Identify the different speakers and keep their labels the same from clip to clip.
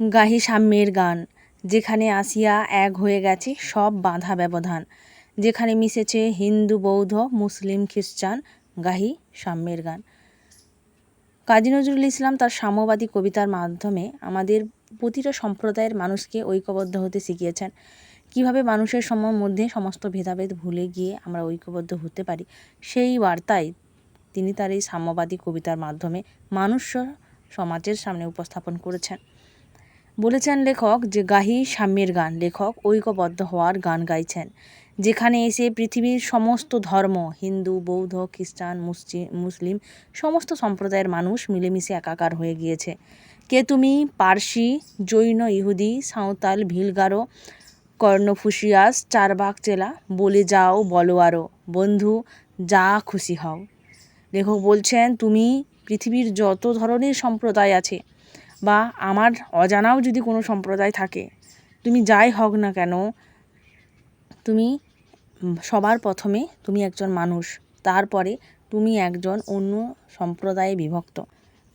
Speaker 1: গাহি সাম্যের গান, যেখানে আসিয়া এক হয়ে গেছে সব বাধা ব্যবধান। যেখানে মিশেছে হিন্দু, বৌদ্ধ, মুসলিম, খ্রিস্টান, গাহি সাম্যের গান। কাজী নজরুল ইসলাম তার সাম্যবাদী কবিতার মাধ্যমে আমাদের প্রতিটা সম্প্রদায়ের মানুষকে ঐক্যবদ্ধ হতে শিখিয়েছেন। কীভাবে মানুষের সম, মধ্যে সমস্ত ভেদাভেদ ভুলে গিয়ে আমরা ঐক্যবদ্ধ হতে পারি, সেই বার্তায় তিনি তার এই সাম্যবাদী কবিতার মাধ্যমে মানুষ সমাজের সামনে উপস্থাপন করেছেন। বলেছেন লেখক যে গাহি সাম্যের গান। লেখক ঐক্যবদ্ধ হওয়ার গান গাইছেন, যেখানে এসে পৃথিবীর সমস্ত ধর্ম, হিন্দু, বৌদ্ধ, খ্রিস্টান মুসলিম, সমস্ত সম্প্রদায়ের মানুষ মিলেমিশে একাকার হয়ে গিয়েছে। কে তুমি? পার্সি, জৈন, ইহুদি, সাঁওতাল, ভিলগারো, কর্ণফুসিয়াস চারবাক চেলা, বলে যাও, বলো আরও বন্ধু, যা খুশি হও। লেখক বলছেন, তুমি পৃথিবীর যত ধরনের সম্প্রদায় আছে বা আমার অজানাও যদি কোনো সম্প্রদায় থাকে, তুমি যাই হোক না কেন, তুমি সবার প্রথমে তুমি একজন মানুষ, তারপরে তুমি একজন অন্য সম্প্রদায়ে বিভক্ত।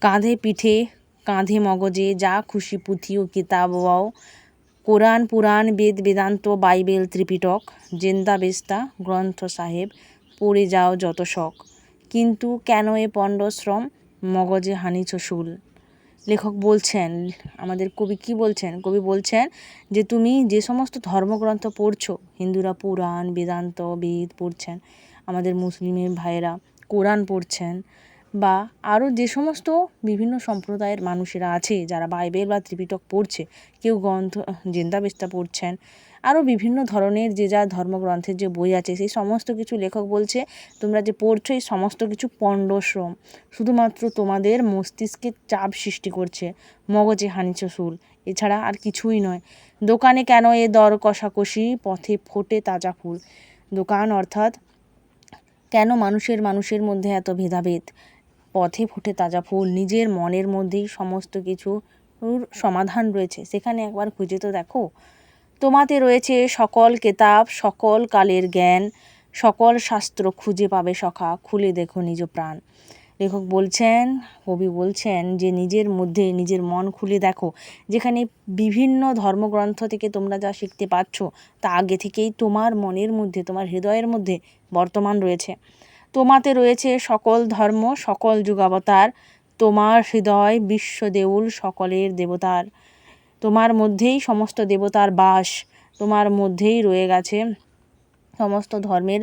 Speaker 1: কাঁধে পিঠে, কাঁধে মগজে যা খুশি পুঁথি ও কিতাব কোরআন, পুরাণ, বেদ, বেদান্ত, বাইবেল, ত্রিপিটক, জেন্দা বেস্তা, গ্রন্থ সাহেব, পড়ে যাও যত শখ। কিন্তু কেন এ পণ্ডশ্রম মগজে হানিছ শুল লেখক বলছেন, আমাদের কবি কি বলছেন? কবি বলছেন যে, তুমি যে সমস্ত ধর্মগ্রন্থ পড়ছো, হিন্দুরা পুরাণ, বেদান্ত, বেদ পড়ছেন, আমাদের মুসলিমের ভাইয়েরা কোরআন পড়ছেন, বা আরও যে সমস্ত বিভিন্ন সম্প্রদায়ের মানুষেরা আছে, যারা বাইবেল বা ত্রিপিটক পড়ছে, কেউ গ্রন্থ জেন্দাবেস্তা পড়ছেন আরও বিভিন্ন ধরনের যে যা ধর্মগ্রন্থের যে বই আছে, সেই সমস্ত কিছু লেখক বলছে, তোমরা যে পড়ছো এই সমস্ত কিছু পণ্ডশ্রম। শুধুমাত্র তোমাদের মস্তিষ্কে চাপ সৃষ্টি করছে, মগজে হানিচ সুল এছাড়া আর কিছুই নয়। দোকানে কেন এ দর কষাকষি, পথে ফোটে তাজা ফুল? দোকান অর্থাৎ কেন মানুষের মানুষের মধ্যে এত ভেদাভেদ? পথে ফুটে তাজা ফুল, নিজের মনের মধ্যেই সমস্ত কিছুর সমাধান রয়েছে। সেখানে একবার খুঁজে তো দেখো। তোমাতে রয়েছে সকল কেতাব, সকল কালের জ্ঞান, সকল শাস্ত্র খুঁজে পাবে সখা, খুলে দেখো নিজ প্রাণ। লেখক বলছেন, কবি বলছেন যে নিজের মধ্যে নিজের মন খুলে দেখো, যেখানে বিভিন্ন ধর্মগ্রন্থ থেকে তোমরা যা শিখতে পাচ্ছ তা আগে থেকেই তোমার মনের মধ্যে, তোমার হৃদয়ের মধ্যে বর্তমান রয়েছে। তোমাতে রয়েছে সকল ধর্ম, সকল যুগাবতার, তোমার হৃদয় বিশ্ব দেউল সকলের দেবতার। তোমার মধ্যেই সমস্ত দেবতার বাস, তোমার মধ্যেই রয়ে গেছে সমস্ত ধর্মের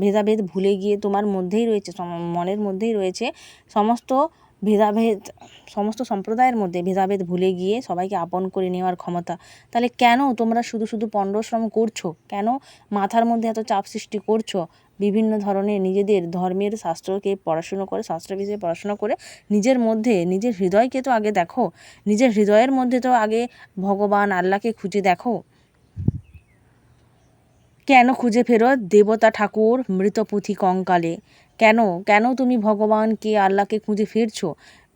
Speaker 1: ভেদাভেদ ভুলে গিয়ে তোমার মধ্যেই রয়েছে মনের মধ্যেই রয়েছে সমস্ত ভেদাভেদ, সমস্ত সম্প্রদায়ের মধ্যে ভেদাভেদ ভুলে গিয়ে সবাইকে আপন করে নেওয়ার ক্ষমতা। তাহলে কেন তোমরা শুধু শুধু পণ্ডশ্রম করছ? কেন মাথার মধ্যে এত চাপ সৃষ্টি করছ? বিভিন্ন ধরনের নিজেদের ধর্মের শাস্ত্রকে পড়াশুনো করে শাস্ত্র বিষয়ে পড়াশুনো করে নিজের মধ্যে, নিজের হৃদয়কে তো আগে দেখো, নিজের হৃদয়ের মধ্যে তো আগে ভগবান আল্লাহকে খুঁজে দেখো। কেন খুঁজে ফেরো দেবতা ঠাকুর মৃত পুঁথি কঙ্কালে? কেন? কেন তুমি ভগবানকে, আল্লাহকে খুঁজে ফিরছো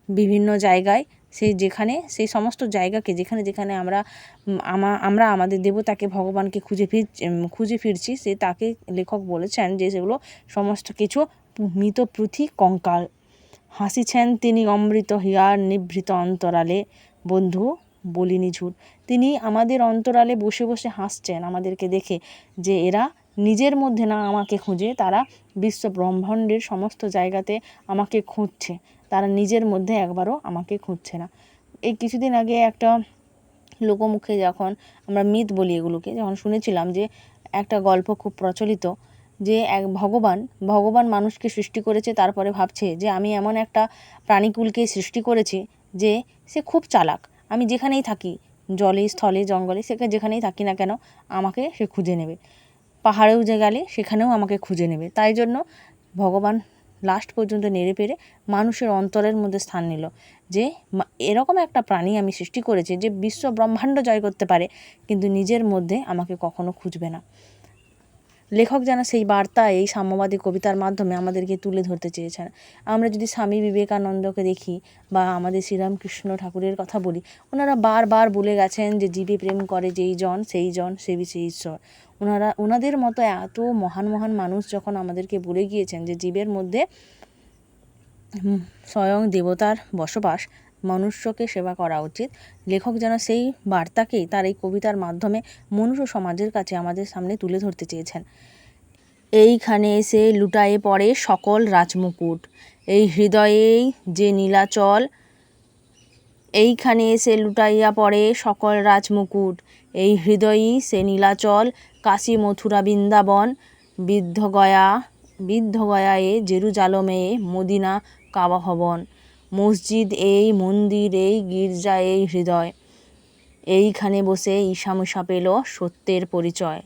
Speaker 1: বিভিন্ন জায়গায়? সেই যেখানে, সেই সমস্ত জায়গাকে, যেখানে যেখানে আমরা আমরা আমাদের দেবতাকে, ভগবানকে খুঁজে ফির খুঁজে ফিরছি, সে তাকে লেখক বলেছেন যে সেগুলো সমস্ত কিছু মৃত পৃথি কঙ্কাল। হাসিছেন তিনি অমৃত হিয়ার নিভৃত অন্তরালে। বন্ধু বলিনি ঝুট। তিনি আমাদের অন্তরালে বসে বসে হাসছেন আমাদেরকে দেখে যে এরা নিজের মধ্যে না আমাকে খুঁজে, তারা বিশ্ব ব্রহ্মাণ্ডের সমস্ত জায়গাতে আমাকে খুঁজছে। তারা নিজের মধ্যে একবারও আমাকে খুঁজছে না। এই কিছুদিন আগে একটা লোকমুখে যখন আমরা মিথ বলি এগুলোকে, যখন শুনেছিলাম যে একটা গল্প খুব প্রচলিত যে এক ভগবান ভগবান মানুষকে সৃষ্টি করেছে, তারপরে ভাবছে যে আমি এমন একটা প্রাণীকুলকে সৃষ্টি করেছি যে সে খুব চালাক। আমি যেখানেই থাকি, জলে, স্থলে, জঙ্গলে সেখানে যেখানেই থাকি না কেন, আমাকে সে খুঁজে নেবে। পাহাড়েও যে গেলে, সেখানেও আমাকে খুঁজে নেবে। তাই জন্য ভগবান লাস্ট পর্যন্ত নেড়ে পেরে মানুষের অন্তরের মধ্যে স্থান নিল যে এরকম একটা প্রাণী আমি সৃষ্টি করেছি যে, বিশ্ব ব্রহ্মাণ্ড জয় করতে পারে, কিন্তু নিজের মধ্যে আমাকে কখনো খুঁজবে না। লেখক যেন সেই বার্তা এই সাম্যবাদী কবিতার মাধ্যমে আমাদেরকে তুলে ধরতে চেয়েছেন। আমরা যদি স্বামী বিবেকানন্দকে দেখি বা আমাদের শ্রীরামকৃষ্ণ ঠাকুরের কথা বলি, ওনারা বারবার বলে গেছেন যে জীবে প্রেম করে যেই জন, সেই জন সে বিষে ঈশ্বর। ওনারা, ওনাদের মতো এত মহান মহান মানুষ যখন আমাদেরকে বলে গিয়েছেন যে জীবের মধ্যে স্বয়ং দেবতার বসবাস মনুষ্যকে সেবা করা উচিত। লেখক যেন সেই বার্তাকেই তার এই কবিতার মাধ্যমে মনুষ্য সমাজের কাছে আমাদের সামনে তুলে ধরতে চেয়েছেন। এইখানে এসে লুটায়ে পড়ে সকল রাজমুকুট। এই হৃদয়েই যে নীলাচল, এইখানে এসে লুটাইয়া পড়ে সকল রাজমুকুট। এই হৃদয়ই সে নীলাচল কাশী মথুরা বৃন্দাবন, বিদ্ধগয়া, বিদ্ধগয়ায়ে জেরুজালমে মদিনা কাবা ভবন। মসজিদ, এই মন্দির, এই গির্জা, এই হৃদয়। এইখানে বসে ঈশামশা পেল সত্যের পরিচয়।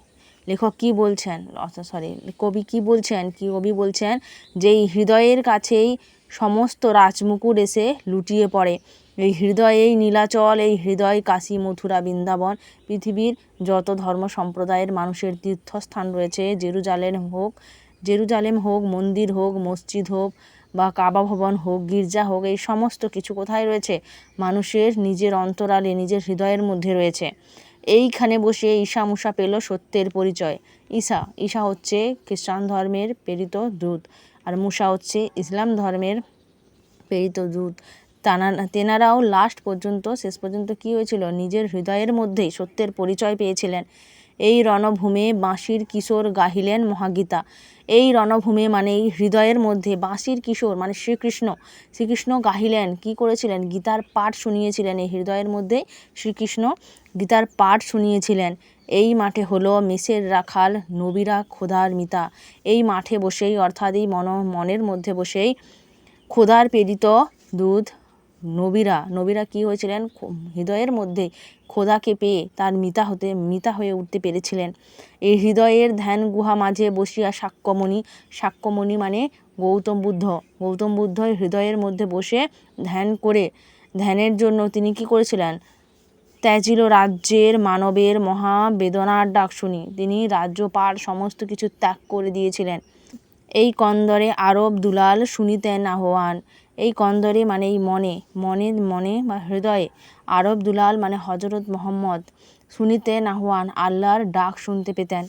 Speaker 1: লেখক কি বলছেন? সরি কবি কি বলছেন? কি কবি বলছেন? যে এই হৃদয়ের কাছেই সমস্ত রাজমুকুর এসে লুটিয়ে পড়ে। এই হৃদয়েই নীলাচল, এই হৃদয় কাশী, মথুরা, বৃন্দাবন, পৃথিবীর যত ধর্ম সম্প্রদায়ের মানুষের তীর্থস্থান রয়েছে, জেরুজালেম হোক জেরুজালেম হোক, মন্দির হোক, মসজিদ হোক বা কাবা ভবন হোক, গির্জা হোক, এই সমস্ত কিছু কোথায় রয়েছে? মানুষের নিজের অন্তরালে, নিজের হৃদয়ের মধ্যে রয়েছে। এইখানে বসে ঈশা মুসা পেল সত্যের পরিচয়। ঈশা ঈশা হচ্ছে খ্রিস্টান ধর্মের প্রেরিত দূত আর মুসা হচ্ছে ইসলাম ধর্মের প্রেরিত দূত। তানা, তেনারাও লাস্ট পর্যন্ত, শেষ পর্যন্ত কী হয়েছিল? নিজের হৃদয়ের মধ্যেই সত্যের পরিচয় পেয়েছিলেন। এই রণভূমে বাঁশির কিশোর গাহিলেন মহাগীতা। এই রণভূমে মানে এই হৃদয়ের মধ্যে বাঁশির কিশোর মানে শ্রীকৃষ্ণ শ্রীকৃষ্ণ গাহিলেন, কি করেছিলেন? গীতার পাঠ শুনিয়েছিলেন এই হৃদয়ের মধ্যে, শ্রীকৃষ্ণ গীতার পাঠ শুনিয়েছিলেন। এই মাঠে হলো মেষের রাখাল, নবীরা খোদার মিতা। এই মাঠে বসেই, অর্থাৎ এই মন, মনের মধ্যে বসেই খোদার প্রেরিত দুধ নবীরা নবীরা কি হয়েছিলেন? হৃদয়ের মধ্যে খোদাকে পেয়ে তার মিতা হতে, মিতা হয়ে উঠতে পেরেছিলেন। এই হৃদয়ের ধ্যান গুহা মাঝে বসিয়া সাক্ষ্যমণি সাক্ষ্যমণি মানে গৌতম বুদ্ধ। গৌতম বুদ্ধ হৃদয়ের মধ্যে বসে ধ্যান করে, ধ্যানের জন্য তিনি কি করেছিলেন? ত্যাজিল রাজ্যের মানবের মহা বেদনার ডাক শুনি তিনি রাজ্যপাল সমস্ত কিছু ত্যাগ করে দিয়েছিলেন। এই কন্দরে আরব দুলাল শুনিতেন আহ্বান। এই কন্দরে মানে এই মনে মনে মনে বা হৃদয়ে আরব দুলাল মানে হজরত মোহাম্মদ শুনিতে আহ্বান আল্লাহর ডাক শুনতে পেতেন।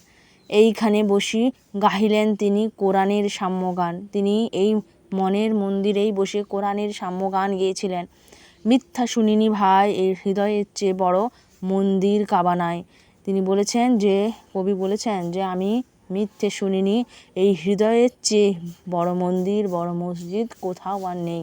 Speaker 1: এইখানে বসি গাহিলেন তিনি কোরআনের সাম্যগান। তিনি এই মনের মন্দিরেই বসে কোরআনের সাম্যগান গেয়েছিলেন। মিথ্যা শুনিনি ভাই, এই হৃদয়ের চেয়ে বড় মন্দির কাবানায়। তিনি বলেছেন যে, কবি বলেছেন যে, আমি মিথ্যে শুনিনি। এই হৃদয়ের চেয়ে বড় মন্দির বড় মসজিদ কোথাও আর নেই।